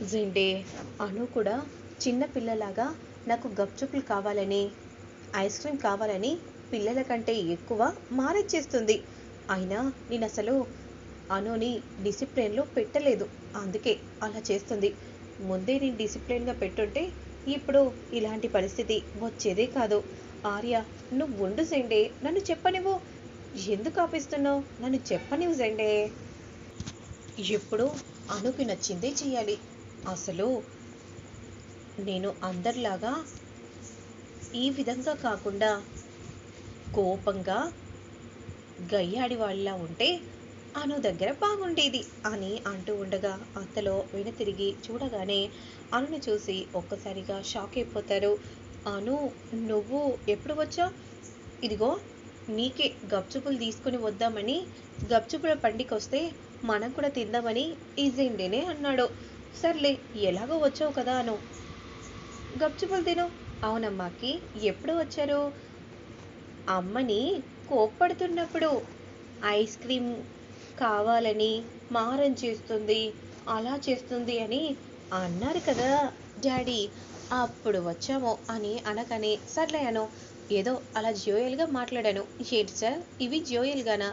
జెండే అను కూడా చిన్న పిల్లలాగా నాకు గప్చుప్లు కావాలని ఐస్ క్రీమ్ కావాలని పిల్లల కంటే ఎక్కువ మారచ్చేస్తుంది అయినా నేను అసలు అనుని డిసిప్లిన్లో పెట్టలేదు. అందుకే అలా చేస్తుంది. ముందే నేను డిసిప్లిన్గా పెట్టుంటే ఇప్పుడు ఇలాంటి పరిస్థితి వచ్చేదే కాదు. ఆర్య నువ్వు ఉండు జెండే నన్ను చెప్పనివ్వు. ఎందుకు ఆపిస్తున్నావు? నన్ను చెప్పనివ్వు జెండే. ఎప్పుడు అనుకి నచ్చిందే చేయాలి. అసలు నేను అందరిలాగా ఈ విధంగా కాకుండా కోపంగా గయ్యాడి వాళ్ళ ఉంటే అను దగ్గర బాగుండేది అని అంటూ ఉండగా అంతలో వెనుతిరిగి చూడగానే అనుని చూసి ఒక్కసారిగా షాక్ అయిపోతారు. అను నువ్వు ఎప్పుడు వచ్చా? ఇదిగో నీకే గప్చుపులు తీసుకుని వద్దామని గప్చుపుల పండికి వస్తే మనం కూడా తిందామని ఈజీండేనే అన్నాడు. సర్లే ఎలాగో వచ్చావు కదా అను. గప్చుపులు తిను. అవునమ్మాకి ఎప్పుడు వచ్చారు? అమ్మని కోప్పడుతున్నప్పుడు ఐస్ క్రీమ్ కావాలని మారం చేస్తుంది అలా చేస్తుంది అని అన్నారు కదా డాడీ. అప్పుడు వచ్చాము అని అనగానే సర్లే అను ఏదో అలా జోయల్గా మాట్లాడాను. ఏంటి సార్? ఇవి జోయల్గానా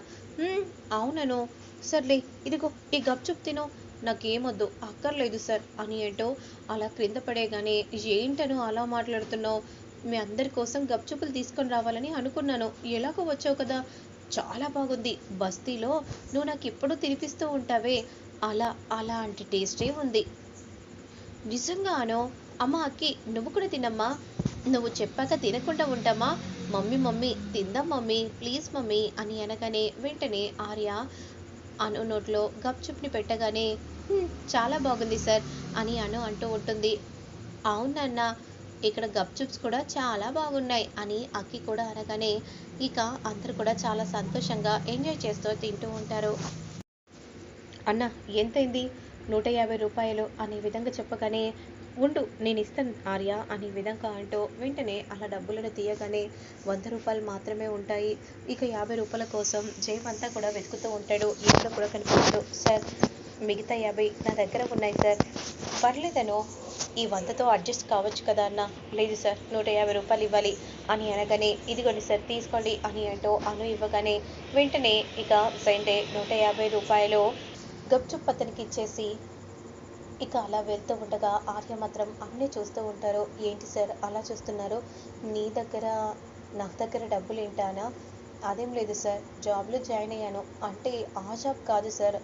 అవునను. సర్లే ఇదిగో ఈ గప్చుప్ తిను. నాకేమొద్దు అక్కర్లేదు సార్ అని ఏంటో అలా క్రింద పడేగానే ఏంటను అలా మాట్లాడుతున్నావు? మీ అందరి కోసం గప్చుపులు తీసుకొని రావాలని అనుకున్నాను. ఎలాగో వచ్చావు కదా? చాలా బాగుంది. బస్తీలో నువ్వు నాకు ఎప్పుడూ తినిపిస్తూ ఉంటావే. అలా అలాంటి టేస్టే ఉంది. నిజంగా అనో అమ్మ అక్కి నువ్వు కూడా తినమ్మా. నువ్వు చెప్పాక తినకుండా ఉంటామా? మమ్మీ మమ్మీ తిందాం మమ్మీ ప్లీజ్ మమ్మీ అని అనగానే వెంటనే ఆర్య అను నోట్లో గప్చుప్ని పెట్టగానే చాలా బాగుంది సార్ అని అను అంటూ ఉంటుంది. అవునన్న ఇక్కడ గప్చుప్స్ కూడా చాలా బాగున్నాయి అని అక్కి కూడా అనగానే ఇక అందరు కూడా చాలా సంతోషంగా ఎంజాయ్ చేస్తూ తింటూ ఉంటారు. అన్న ఎంతైంది? నూట యాభై రూపాయలు అనే విధంగా చెప్పగానే ఉండు నేను ఇస్తాను ఆర్య అనే విధంగా అంటూ వెంటనే అలా డబ్బులను తీయగానే వంద రూపాయలు మాత్రమే ఉంటాయి. ఇక యాభై రూపాయల కోసం జయమంతా కూడా వెతుకుతూ ఉంటాడు. ఎక్కడ కూడా కనిపిస్తాడు సార్ మిగతా యాభై నా దగ్గర ఉన్నాయి సార్. పర్లేదను ఈ వందతో అడ్జస్ట్ కావచ్చు కదా అన్న. లేదు సార్ నూట యాభై రూపాయలు ఇవ్వాలి అని అనగానే ఇదిగోండి సార్ తీసుకోండి అని అంటూ అను ఇవ్వగానే వెంటనే ఇక సండే నూట యాభై రూపాయలు గప్చుప్ అతనికి ఇచ్చేసి ఇక అలా వెళ్తూ ఉండగా ఆర్య మాత్రం అన్నీ చూస్తూ ఉంటారు. ఏంటి సార్ అలా చూస్తున్నారు? నీ దగ్గర నా దగ్గర డబ్బులు ఏంటానా అదేం లేదు సార్ జాబ్లో జాయిన్ అయ్యాను. అంటే ఆ జాబ్ కాదు సార్.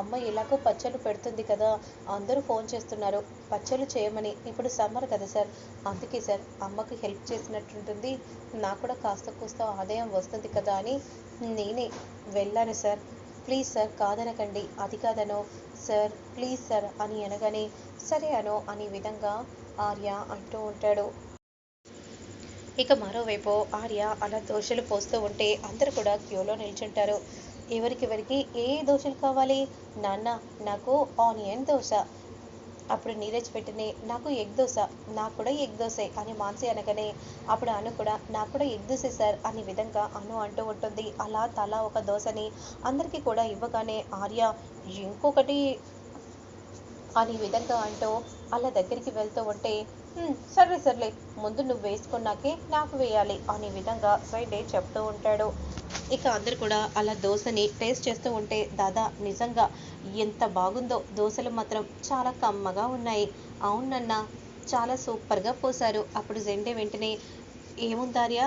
అమ్మ ఎలాగో పచ్చళ్ళు పెడుతుంది కదా అందరూ ఫోన్ చేస్తున్నారు. పచ్చళ్ళు చేయమని. ఇప్పుడు సమ్మర్ కదా సార్. అందుకే సార్ అమ్మకి హెల్ప్ చేసినట్టుంటుంది. నాకు కూడా కాస్త కూస్త ఆదాయం వస్తుంది కదా అని నేనే వెళ్ళాను సార్. Please sir కాదనకండి. అది కాదనో? సార్ ప్లీజ్ సార్ అని అనగానే సరే అనో అనే విధంగా ఆర్య అంటూ ఉంటాడు. ఇక మరోవైపు ఆర్య అలా దోశలు పోస్తూ ఉంటే అందరూ కూడా క్యూలో నిల్చుంటారు. ఎవరికెవరికి ఏ దోశలు కావాలి? నాన్న నాకు ఆనియన్ దోశ. అప్పుడు నీరజ్ పెట్టినే నాకు ఎగ్ దోశ నాకు కూడా ఎగ్ దోశ అని మాన్సి అనగానే అప్పుడు అను కూడా నాకు కూడా ఎగ్ దోశ సార్ అనే విధంగా అను అంటూ ఉంటుంది. అలా తలా ఒక దోశని అందరికీ కూడా ఇవ్వగానే ఆర్య ఇంకొకటి అని విధంగా అంటూ అలా దగ్గరికి వెళ్తూ ఉంటే సర్లే సర్లే ముందు నువ్వు వేసుకున్నాకే నాకు వేయాలి అనే విధంగా ఫ్రైడే చెప్తూ ఉంటాడు. ఇక అందరు కూడా అలా దోశని టేస్ట్ చేస్తూ ఉంటే దాదా నిజంగా ఎంత బాగుందో దోశలు మాత్రం చాలా కమ్మగా ఉన్నాయి. అవునన్నా చాలా సూపర్గా పోసారు అప్పుడు జెండే వెంటనే ఏముందార్యా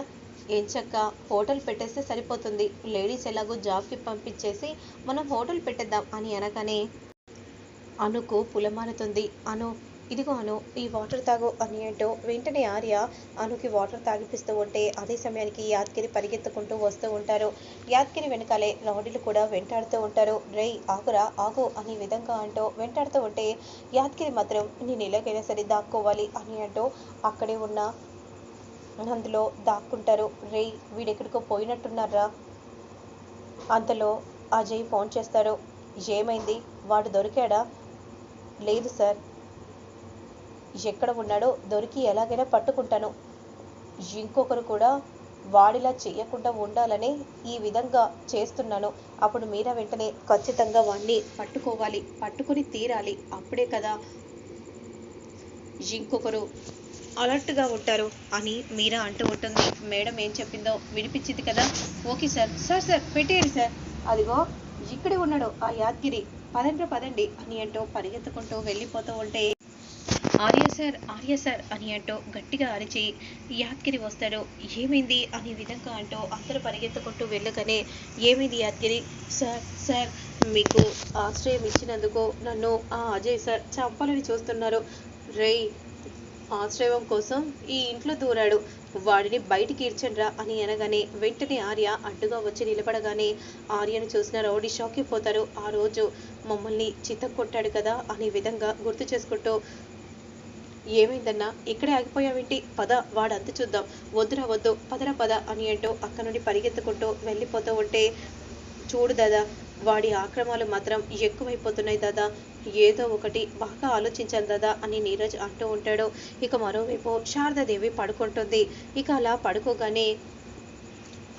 ఏం చక్క హోటల్ పెట్టేస్తే సరిపోతుంది. లేడీస్ ఎలాగో జాబ్కి పంపించేసి మనం హోటల్ పెట్టేద్దాం అని అనగానే అనుకు పులమారుతుంది. అను ఇదిగో అను ఈ వాటర్ తాగు అని అంటూ వెంటనే ఆర్య అనుకి వాటర్ తాగిపిస్తూ ఉంటే అదే సమయానికి యాద్గిరి పరిగెత్తుకుంటూ వస్తూ ఉంటారు. యాద్గిరి వెనకాలే రౌడీలు కూడా వెంటాడుతూ ఉంటారు. రే ఆగురా ఆగు అనే విధంగా అంటూ వెంటాడుతూ ఉంటే యాద్గిరి మాత్రం నేను ఎలాగైనా సరే దాక్కోవాలి అని అంటూ అక్కడే ఉన్న అందులో దాక్కుంటారు. రే వీడెక్కడికో పోయినట్టున్నారా అంతలో అజయ్ ఫోన్ చేస్తారు ఏమైంది? వాడు దొరికాడా? లేదు సార్. ఎక్కడ ఉన్నాడో దొరికి ఎలాగైనా పట్టుకుంటాను. ఇంకొకరు కూడా వాడిలా చేయకుండా ఉండాలని ఈ విధంగా చేస్తున్నాను. అప్పుడు మీరా వెంటనే ఖచ్చితంగా వాడిని పట్టుకోవాలి పట్టుకుని తీరాలి. అప్పుడే కదా ఇంకొకరు అలర్ట్గా ఉంటారు అని మీరా అంటూ ఉంటుంది. మేడం ఏం చెప్పిందో వినిపించింది కదా? Okay sir. సార్ సార్ పెట్టేయండి సార్. అదిగో ఇక్కడే ఉన్నాడు ఆ యాద్గిరి. పదండి పదండి. అని అంటూ పరిగెత్తుకుంటూ వెళ్ళిపోతూ ఉంటే ఆర్య సార్ ఆర్య సార్ అని అంటూ గట్టిగా అరిచి యాద్గిరి వస్తాడు. ఏమైంది? అనే విధంగా అంటూ అందరూ పరిగెత్తుకుంటూ వెళ్ళగానే ఏమైంది యాద్గిరి సార్ సార్ మీకు ఆశ్రయం ఇచ్చినందుకు నన్ను ఆ అజయ్ సార్ చంపాలని చూస్తున్నారు. రేయ్ ఆశ్రయం కోసం ఈ ఇంట్లో దూరాడు. వాడిని బయటికి ఈడ్చండ్రా అని అనగానే వెంటనే ఆర్య అడ్డుగా వచ్చి నిలబడగానే ఆర్యను చూసిన రౌడీ షాక్కి పోతారు. ఆ రోజు మమ్మల్ని చిత్త కొట్టాడు కదా అనే విధంగా గుర్తు చేసుకుంటూ ఏమైందన్నా? ఇక్కడే ఆగిపోయావేంటి? పద వాడంత చూద్దాం. వద్దురా వద్దు. పదరా పద అని అంటూ అక్కడ నుండి పరిగెత్తుకుంటూ వెళ్ళిపోతూ ఉంటే చూడు దాదా వాడి ఆక్రమాలు మాత్రం ఎక్కువైపోతున్నాయి దాదా. ఏదో ఒకటి బాగా ఆలోచించాలి దాదా అని నీరజ్ అంటూ ఉంటాడు. ఇక మరోవైపు శారదాదేవి పడుకుంటుంది. ఇక అలా పడుకోగానే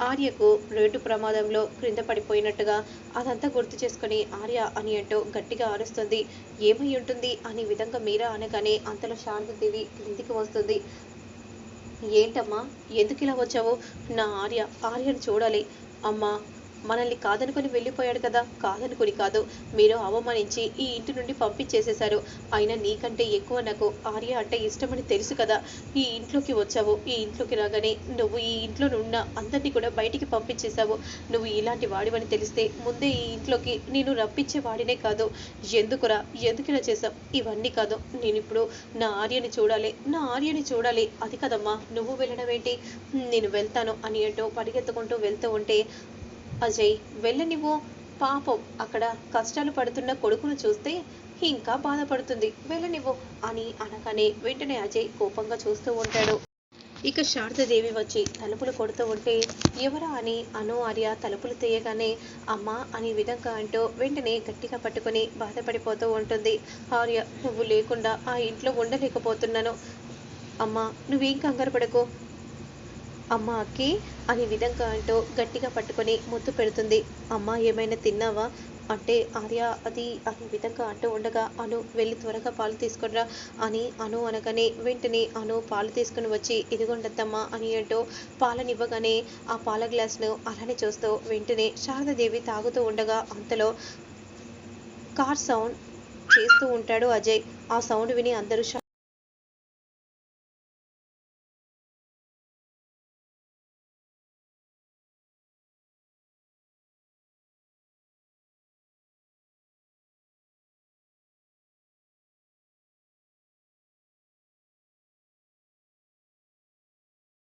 ఆర్యకు రోడ్డు ప్రమాదంలో క్రింద పడిపోయినట్టుగా అదంతా గుర్తు చేసుకుని ఆర్య అని అంటూ గట్టిగా అరుస్తుంది. ఏమై ఉంటుంది? అనే విధంగా మీరా అనగానే అంతలో శారదాదేవి క్రిందికి వస్తుంది. ఏంటమ్మా? ఎందుకు ఇలా వచ్చావు? నా ఆర్య ఆర్యను చూడాలి. అమ్మా మనల్ని కాదనుకొని వెళ్ళిపోయాడు కదా. కాదనుకొని కాదు. మీరు అవమానించి ఈ ఇంటి నుండి పంపించేసేశారు. అయినా నీకంటే ఎక్కువ నాకు ఆర్య అంటే ఇష్టమని తెలుసు కదా. ఈ ఇంట్లోకి వచ్చావు. ఈ ఇంట్లోకి రాగానే నువ్వు ఈ ఇంట్లో ఉన్న అందరినీ కూడా బయటికి పంపించేశావు. నువ్వు ఇలాంటి వాడివని తెలిస్తే ముందే ఈ ఇంట్లోకి నేను రప్పించే వాడినే కాదు. ఎందుకురా? ఎందుకిలా చేసావు ఇవన్నీ కాదు. నేను ఇప్పుడు నా ఆర్యని చూడాలి. నా ఆర్యని చూడాలి. అది కదమ్మా. నువ్వు వెళ్ళడం ఏంటి? నేను వెళ్తాను అని అంటూ పరిగెత్తుకుంటూ వెళ్తూ ఉంటే అజయ్ వెళ్ళనివ్వు. పాపం అక్కడ కష్టాలు పడుతున్న కొడుకును చూస్తే ఇంకా బాధపడుతుంది. వెళ్ళనివ్వు అని అనగానే వెంటనే అజయ్ కోపంగా చూస్తూ ఉంటాడు. ఇక శారదాదేవి వచ్చి తలుపులు కొడుతూ ఉంటే ఎవరా అని అను ఆర్య తలుపులు తీయగానే అమ్మ అనే విధంగా అంటూ వెంటనే గట్టిగా పట్టుకొని బాధపడిపోతూ ఉంటుంది. ఆర్య నువ్వు లేకుండా ఆ ఇంట్లో ఉండలేకపోతున్నాను. అమ్మ నువ్వేం కంగారు పడకు. అమ్మ అక్కి అనే విధంగా అంటూ గట్టిగా పట్టుకొని ముద్దు పెడుతుంది. అమ్మ ఏమైనా తిన్నావా? అంటే ఆర్య అది అనే విధంగా అంటూ ఉండగా అను వెళ్ళి త్వరగా పాలు తీసుకునిరా అని అను అనగానే వెంటనే అను పాలు తీసుకుని వచ్చి ఇదిగొండద్దమ్మా అని అంటూ పాలనివ్వగానే ఆ పాల గ్లాస్ను అలానే చూస్తూ వెంటనే శారదాదేవి తాగుతూ ఉండగా అంతలో కార్ సౌండ్ చేస్తూ ఉంటాడు అజయ్. ఆ సౌండ్ విని అందరూ